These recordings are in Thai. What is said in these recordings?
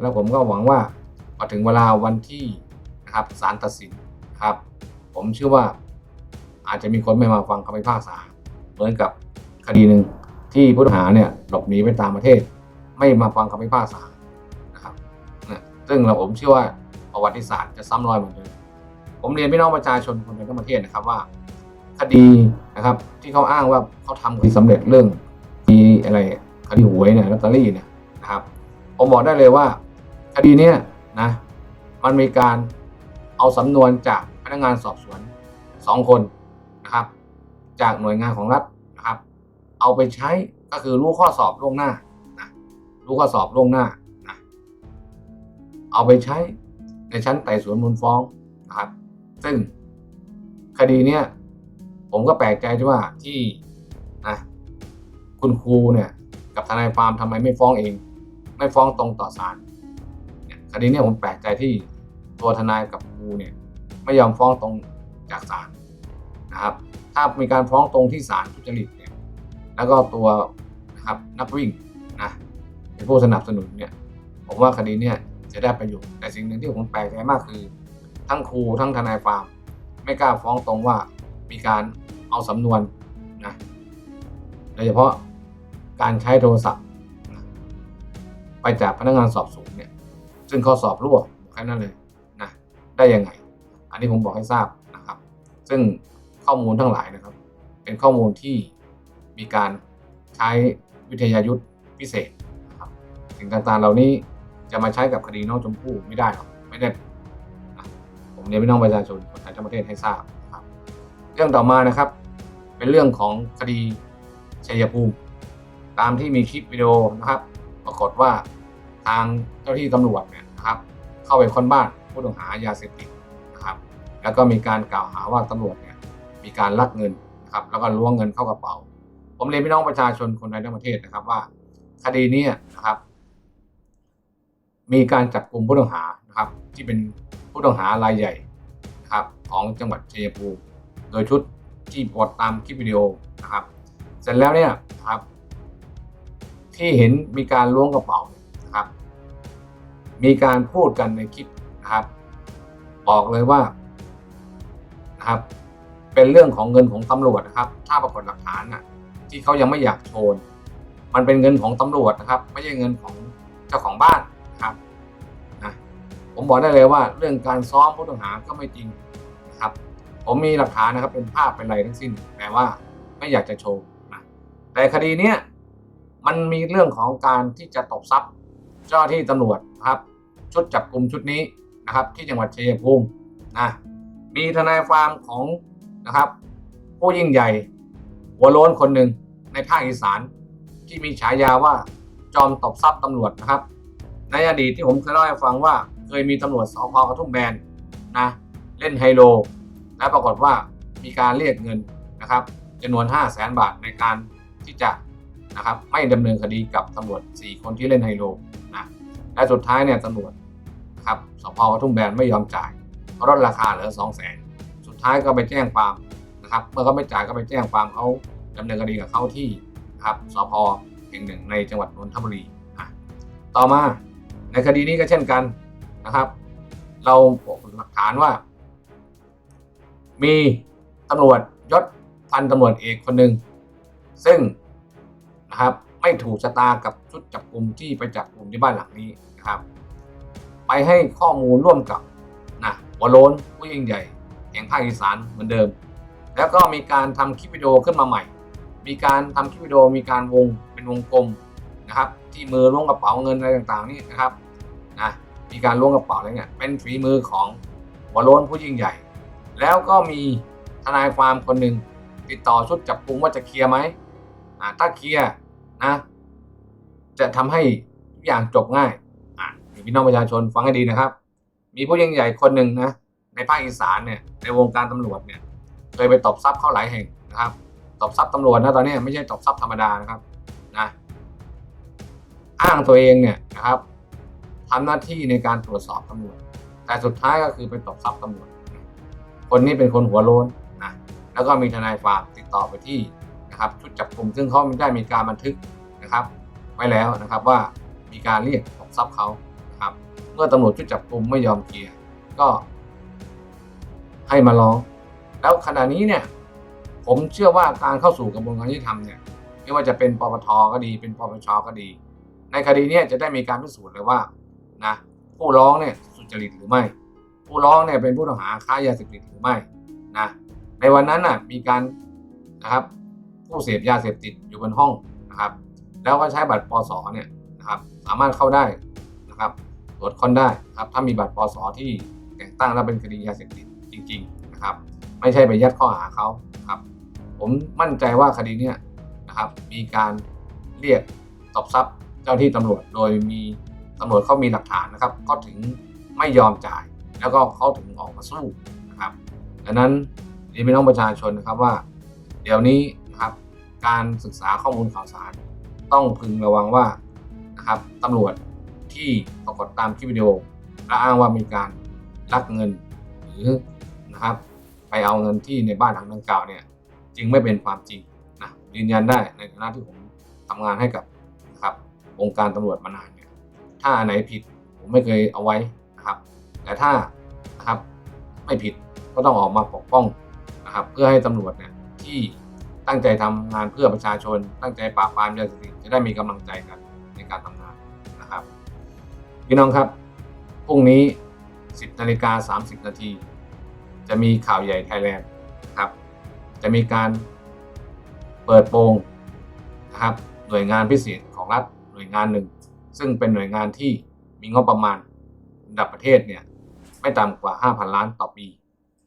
แล้วผมก็หวังว่าพอถึงเวลาวันที่นะครับศาลตัดสินครับ ผมเชื่อว่าอาจจะมีคนไม่มาฟังคำพิพากษา เหมือนกับคดีหนึ่งที่ผู้ต้องหาเนี่ยหลบหนีไปต่างประเทศ ไม่มาฟังคำพิพากษานะครับนะซึ่งเราผมเชื่อว่าประวัติศาสตร์จะซ้ำรอยเหมือนเดิมผมเรียนพี่น้องประชาชนคนไทยทั้งประเทศนะครับว่า คดีนะครับที่เขาอ้างว่าเขาทำคดีสำเร็จเรื่องมีอะไรคดีหวยเนี่ยลอตเตอรี่เนี่ยนะครับผมบอกได้เลยว่า คดีเนี้ยนะมันมีการเอาสำนวนจากพนักงานสอบสวนสองคนนะครับ จากหน่วยงานของรัฐนะครับ เอาไปใช้ก็คือรู้ข้อสอบล่วงหน้านะรู้ข้อสอบล่วงหน้านะเอาไปใช้ในชั้นไต่สวนมูลฟ้องนะครับ ซึ่งคดีเนี้ยผมก็แปลกใจที่ว่าที่นะคุณครูเนี่ยกับทนายความทำไมไม่ฟ้องเอง ไม่ฟ้องตรงต่อศาล คดีนี้ผมแปลกใจที่ตัวทนายกับครูเนี่ยไม่ยอมฟ้องตรงจากศาลนะครับ ถ้ามีการฟ้องตรงที่ศาลทุจริตเนี่ยแล้วก็ตัวนะครับนักวิ่งนะเป็นผู้สนับสนุนเนี่ยผมว่าคดีเนี่ยจะได้ประโยชน์แต่สิ่งหนึ่งที่ผมแปลกใจมากคือ ทั้งครูทั้งทนายความไม่กล้าฟ้องตรงว่ามีการเอาสำนวนนะโดยเฉพาะการใช้โทรศัพท์ไปจากพนักงานสอบสวนเนี่ย ซึ่งข้อสอบรั่วแค่นั้นเลยนะได้ยังไง อันนี้ผมบอกให้ทราบนะครับ ซึ่งข้อมูลทั้งหลายนะครับ เป็นข้อมูลที่มีการใช้วิทยายุทธพิเศษนะครับสิ่งต่างๆ เหล่านี้จะมาใช้กับคดีน้องชมพู่ไม่ได้หรอกไม่ได้นะผมเรียนพี่น้องประชาชนคนไทยทั้งประเทศให้ทราบนะครับ เรื่องต่อมานะครับ เป็นเรื่องของคดีชัยภูมิ ตามที่มีคลิปวิดีโอนะครับ ปรากฏว่า ทางเจ้าที่ตำรวจเนี่ยนะครับ เข้าไปค้นบ้านผู้ต้องหายาเสพติดนะครับ แล้วก็มีการกล่าวหาว่าตำรวจเนี่ยมีการลักเงินนะครับแล้วก็ล้วงเงินเข้ากระเป๋า ผมเรียนพี่น้องประชาชนคนไทยทั้งประเทศนะครับว่า คดีนี้นะครับ มีการจับกลุ่มผู้ต้องหานะครับ ที่เป็นผู้ต้องหารายใหญ่นะครับของจังหวัดชัยภูมิโดยชุดที่ปรากฏตามคลิปวิดีโอนะครับ เสร็จแล้วเนี่ยนะครับ ที่เห็นมีการล้วงกระเป๋า มีการพูดกันในคลิปนะครับบอกเลยว่านะครับ เป็นเรื่องของเงินของตำรวจนะครับ ถ้าปรากฏหลักฐานน่ะ ที่เขายังไม่อยากโชว์มันเป็นเงินของตำรวจนะครับ ไม่ใช่เงินของเจ้าของบ้านนะครับนะผมบอกได้เลยว่า เรื่องการซ้อมผู้ต้องหาก็ไม่จริงนะครับ ผมมีหลักฐานนะครับ เป็นภาพเป็นอะไรทั้งสิ้นแต่ว่าไม่อยากจะโชว์นะแต่คดีเนี้ยมันมีเรื่องของการที่จะตบทรัพย์ เจ้าที่ตำรวจนะครับ ชุดจับกลุ่มชุดนี้นะครับ ที่จังหวัดชัยภูมินะมีทนายความของนะครับ ผู้ยิ่งใหญ่ หัวโล้นคนหนึ่งในภาคอีสาน ที่มีฉายาว่าจอมตบทรัพย์ตำรวจนะครับ ในอดีตที่ผมเคยเล่าให้ฟังว่า เคยมีตำรวจสพกระทุ่มแบนนะเล่นไฮโล และปรากฏว่ามีการเรียกเงินนะครับจำนวน 5 0 0แสนบาทในการที่จะนะครับไม่ดำเนินคดีกับตำรวจ 4 คนที่เล่นไฮโล และสุดท้ายเนี่ยตำรวจครับสพกระทุ่มแบนไม่ยอมจ่ายลดราคาเหลือ2 0 0แสนสุดท้ายก็ไปแจ้งความนะครับ เมื่อเขาไม่จ่ายก็ไปแจ้งความเขาดำเนินคดีกับเขาที่ครับสพแห่งหนึ่งในจังหวัดนนทบุรีอะต่อมาในคดีนี้ก็เช่นกันนะครับ เราบอกหลักฐานว่า มีตำรวจยศพันตำรวจเอกคนหนึ่งซึ่งนะครับ ไม่ถูกชะตากับชุดจับกลุ่มที่ไปจับกลุ่มที่บ้านหลังนี้นะครับ ไปให้ข้อมูลร่วมกับนะหัวโล้นผู้ยิ่งใหญ่แห่งภาคอีสานเหมือนเดิม แล้วก็มีการทำคลิปวิดีโอขึ้นมาใหม่ มีการทำคลิปวิดีโอมีการวงเป็นวงกลมนะครับ ที่มือล้วงกระเป๋าเงินอะไรต่างๆนี่นะครับนะมีการล้วงกระเป๋าอะไรเนี่ยเป็นฝีมือของหัวโล้นผู้ยิ่งใหญ่ แล้วก็มีทนายความคนหนึ่งติดต่อชุดจับกลุ่มว่าจะเคลียร์ไหมอ่าถ้าเคลียร์ นะ จะทำให้ทุกอย่างจบง่ายอ่าพี่น้องประชาชนฟังให้ดีนะครับ มีผู้ยิ่งใหญ่คนหนึ่งนะในภาคอีสานเนี่ยในวงการตำรวจเนี่ยเคยไปตบทรัพย์เข้าหลายแห่งนะครับตบทรัพย์ตำรวจนะตอนนี้ไม่ใช่ตบทรัพย์ธรรมดานะครับนะอ้างตัวเองเนี่ยนะครับทำหน้าที่ในการตรวจสอบตำรวจ แต่สุดท้ายก็คือไปตบทรัพย์ตำรวจ คนนี้เป็นคนหัวโล้นนะแล้วก็มีทนายความติดต่อไปที่ นะครับชุดจับกลุ่มซึ่งเขาไม่ได้มีการบันทึกนะครับไว้แล้วนะครับว่ามีการเรียกตบทรัพย์เขานะครับเมื่อตำรวจชุดจับกลุ่มไม่ยอมเคลียร์ก็ให้มาร้อง แล้วขณะนี้เนี่ยผมเชื่อว่าการเข้าสู่กระบวนการยุติธรรมเนี่ยไม่ว่าจะเป็นปปทก็ดี เป็นปปชก็ดี ในคดีนี้จะได้มีการพิสูจน์เลยว่านะผู้ร้องเนี่ยสุจริตหรือไม่ ผู้ร้องเนี่ยเป็นผู้ต้องหาค้ายาเสพติดหรือไม่นะในวันนั้นน่ะมีการนะครับ ผู้เสพยาเสพติดอยู่บนห้องนะครับ แล้วก็ใช้บัตรปสเนี่ยนะครับ สามารถเข้าได้นะครับตรวจค้นได้ครับ ถ้ามีบัตรปสที่แต่งตั้งแล้วเป็นคดียาเสพติดจริง ๆนะครับ ไม่ใช่ไปยัดข้อหาเขาครับ ผมมั่นใจว่าคดีเนี้ยนะครับ มีการเรียกตบทรัพย์เจ้าที่ตำรวจโดยมีตำรวจเขามีหลักฐานนะครับ ก็ถึงไม่ยอมจ่าย แล้วก็เขาถึงออกมาสู้นะครับดังนั้นเรียนพี่น้องประชาชนนะครับว่า เดี๋ยวนี้ การศึกษาข้อมูลข่าวสาร ต้องพึงระวังว่านะครับตำรวจที่ปรากฏตามคลิปวิดีโอและอ้างว่ามีการลักเงิน หรือนะครับไปเอาเงินที่ในบ้านหลังดังกล่าวเนี่ยจึงไม่เป็นความจริงนะยืนยันได้ในฐานะที่ผมทำงานให้กับนะครับองค์การตำรวจมานานเนี่ยถ้าไหนผิดผมไม่เคยเอาไว้นะครับ แต่ถ้านะครับไม่ผิดก็ต้องออกมาปกป้องนะครับ เพื่อให้ตำรวจเนี่ยที่ ตั้งใจทำงานเพื่อประชาชน ตั้งใจปราบปรามยาเสพติดจะได้มีกำลังใจกันในการทำงานนะครับ พี่น้องครับพรุ่งนี้ 10นาฬิกา30 นาที จะมีข่าวใหญ่ไทยแลนด์นะครับ จะมีการเปิดโปงนะครับหน่วยงานพิเศษของรัฐหน่วยงานหนึ่ง ซึ่งเป็นหน่วยงานที่มีงบประมาณระดับประเทศเนี่ยไม่ต่ำกว่า 5,000 ล้านต่อปี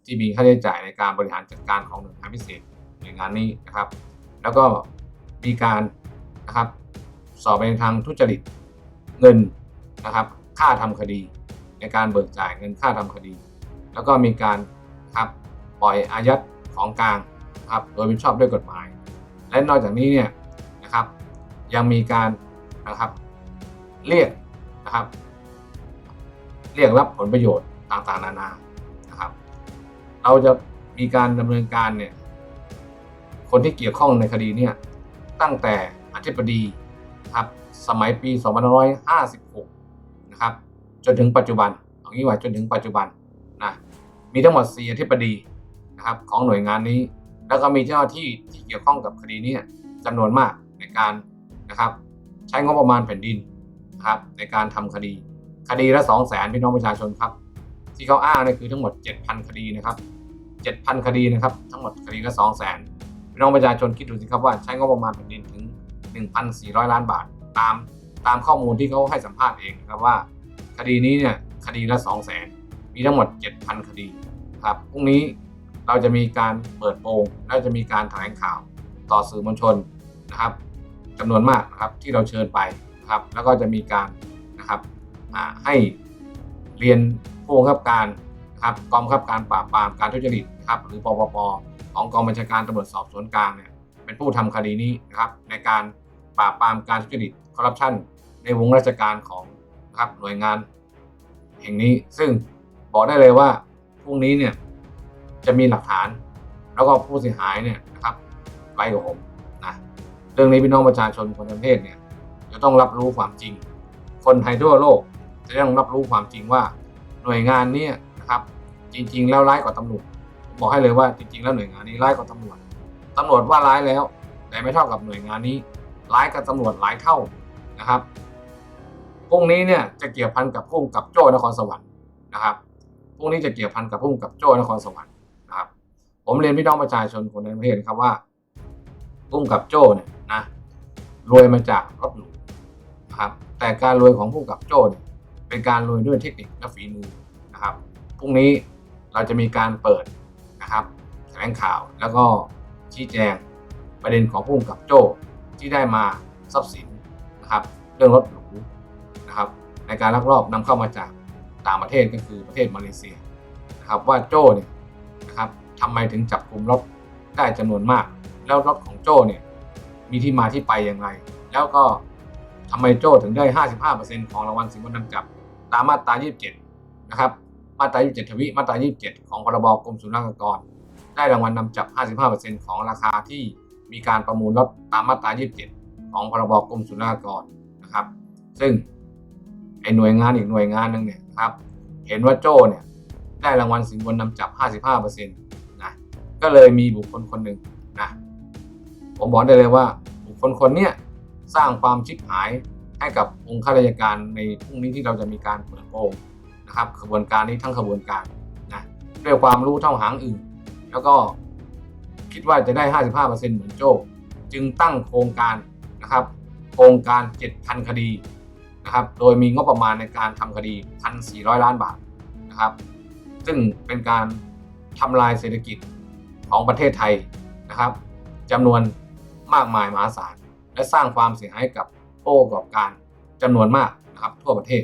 ที่มีค่าใช้จ่ายในการบริหารจัดการของหน่วยงานพิเศษ หน่วยงานนี้นะครับ แล้วก็มีการนะครับสอบไปในทางทุจริตเงินนะครับ ค่าทำคดี ในการเบิกจ่ายเงินค่าทำคดี แล้วก็มีการครับปล่อยอายัดของกลางนะครับโดยมิชอบด้วยกฎหมาย และนอกจากนี้เนี่ยนะครับ ยังมีการนะครับเรียกนะครับ เรียกรับผลประโยชน์ต่างๆ นานานะครับ เราจะมีการดำเนินการเนี่ย คนที่เกี่ยวข้องในคดีเนี่ยตั้งแต่อธิบดีครับสมัยปี 2556 นะครับ จนถึงปัจจุบันเอางี้ว่าจนถึงปัจจุบันนะมีทั้งหมด 4 อธิบดีนะครับของหน่วยงานนี้ แล้วก็มีเจ้าหน้าที่ที่เกี่ยวข้องกับคดีนี้จำนวนมากในการนะครับ ใช้งบประมาณแผ่นดินนะครับในการทำคดี คดีละ 2 0 0 0 0 0พี่น้องประชาชนครับ ที่เขาอ้างเนี่ยคือทั้งหมด 7,000 คดีนะครับ 7,000 คดีนะครับ ทั้งหมดคดีละ 2 0 0 0 0 0 พี่น้องประชาชนคิดดูสิครับว่าใช้งบประมาณแผ่นดินถึง 1,400 ล้านบาท ตามตามข้อมูลที่เขาให้สัมภาษณ์เองนะครับว่า คดีนี้เนี่ยคดีละ2 0 0 0 0 0 มีทั้งหมด 7,000 คดีครับพรุ่งนี้เราจะมีการเปิดโปงแล้วจะมีการแถลงข่าวต่อสื่อมวลชนนะครับจำนวนมากนะครับที่เราเชิญไปครับแล้วก็จะมีการนะครับให้เรียนผู้บังคับการนะครับกองบังคับการปราบปรามการทุจริตครับหรือปปป ของกองบัญชาการตำรวจสอบสวนกลางเนี่ยเป็นผู้ทำคดีนี้นะครับในการปราบปรามการทุจริตคอร์รัปชันในวงราชการของนะครับหน่วยงานแห่งนี้ซึ่งบอกได้เลยว่าพรุ่งนี้เนี่ยจะมีหลักฐาน แล้วก็ผู้เสียหายเนี่ยนะครับไกลกว่าผมนะเรื่องนี้พี่น้องประชาชนคนทั้งประเทศเนี่ยจะต้องรับรู้ความจริง คนไทยทั่วโลกจะต้องรับรู้ความจริงว่าหน่วยงานเนี้นะครับจริง ๆ แล้วร้ายกว่าตำรวจ บอกให้เลยว่าจริงๆ แล้วหน่วยงานนี้ร้ายกว่าตำรวจตำรวจว่าร้ายแล้ว แต่ไม่เท่ากับหน่วยงานนี้ร้ายกับตำรวจหลายเท่านะครับพรุ่งนี้เนี่ยจะเกี่ยวพันกับพุ่งกับโจ้นครสวรรค์นะครับพรุ่งนี้จะเกี่ยวพันกับพุ่งกับโจ้นครสวรรค์นะครับ ผมเรียนพี่น้องประชาชนคนในประเทศครับว่าพุ่งกับโจ้เนี่ยนะรวยมาจากรถหรูนะครับ แต่การรวยของพุ่งกับโจ้เนี่ยเป็นการรวยด้วยเทคนิคและฝีมือนะครับพรุ่งนี้เราจะมีการเปิด นะครับแถลงข่าวแล้วก็ชี้แจงประเด็นของพุ่งกับโจ้ที่ได้มาทรัพย์สินนะครับเรื่องรถหรูนะครับในการลักลอบนำเข้ามาจากต่างประเทศก็คือประเทศมาเลเซียนะครับว่าโจ้เนี่ยนะครับทำไมถึงจับกลุ่มรถได้จำนวนมาก แล้วรถของโจ้เนี่ยมีที่มาที่ไปอย่างไร แล้วก็ทำไมโจ้ถึงได้ 55%ของรางวัลสินบนนำจับตามมาตรา 27 นะครับ มาตรา 27 ทวิมาตรา 27 ของพรบกรมศุลกากร ได้รางวัลนำจับ 55%ของราคาที่มีการประมูลรถตามมาตรา 27 ของพรบกรมศุลกากรนะครับ ซึ่งไอ้หน่วยงานอีกหน่วยงานหนึ่งเนี่ยนะครับ เห็นว่าโจ้เนี่ยได้รางวัลสินบนนำจับ 55%นะก็เลยมีบุคคลคนหนึ่งนะผมบอกได้เลยว่าบุคคลคนเนี้ยสร้างความชิบหายให้กับองค์ข้าราชการในพรุ่งนี้ที่เราจะมีการเปิดโปง นะครับขบวนการนี้ทั้งขบวนการนะด้วยความรู้เท่าหางอื่น แล้วก็คิดว่าจะได้ 55%เหมือนโจ้จึงตั้งโครงการนะครับ โครงการ 7,000 คดีนะครับ โดยมีงบประมาณในการทำคดี 1,400 ล้านบาทนะครับ ซึ่งเป็นการทำลายเศรษฐกิจของประเทศไทยนะครับจำนวนมากมายมหาศาล และสร้างความเสียหายกับผู้ประกอบการจำนวนมากนะครับทั่วประเทศ